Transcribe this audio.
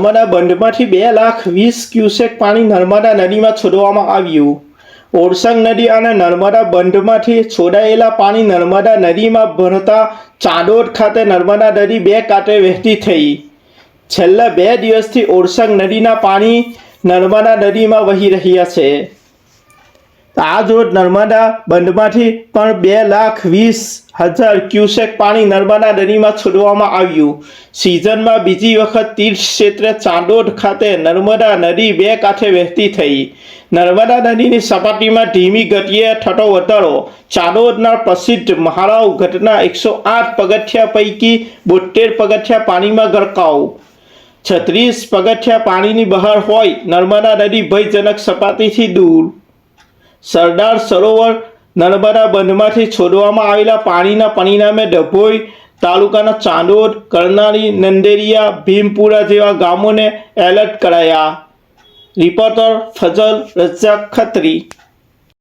નર્મદા બંધમાંથી બે લાખ વીસ ક્યુસેક પાણી નર્મદા નદીમાં છોડવામાં આવ્યું. ઓરસંગ નદી અને નર્મદા બંધમાંથી છોડાયેલા પાણી નર્મદા નદીમાં ભરતા ચાંદોદ ખાતે નર્મદા નદી બે કાંઠે વહેતી થઈ. છેલ્લા બે દિવસથી ઓરસંગ નદીના પાણી નર્મદા નદીમાં વહી રહ્યા છે. આજ રોજ નર્મદા બંધમાંથી પણ બે લાખ વીસ હજાર ક્યુસેક પાણી નર્મદા નદીમાં છોડવામાં આવ્યું. સિઝનમાં બીજી વખત તીર્થ ક્ષેત્ર ચાંદોદ ખાતે નર્મદા નદી બે કાંઠે વહેતી થઈ. નર્મદા નદીની સપાટીમાં ધીમી ગતિએ થતો વધારો. ચાંદોદના પ્રસિદ્ધ મહારાવ ઘટના એકસો આઠ પગથિયા પૈકી બોતેર પગથિયા પાણીમાં ગરકાવ. છત્રીસ પગથિયા પાણીની બહાર હોય નર્મદા નદી ભયજનક સપાટીથી દૂર. સરદાર સરોવર નર્મદા બંધમાંથી છોડવામાં આવેલા પાણીના પરિણામે ડભોઈ તાલુકાના ચાંદોદ કરનાળી નંદેરિયા, ભીમપુરા જેવા ગામોને એલર્ટ કરાયા. રિપોર્ટર ફજલ રજા ખત્રી.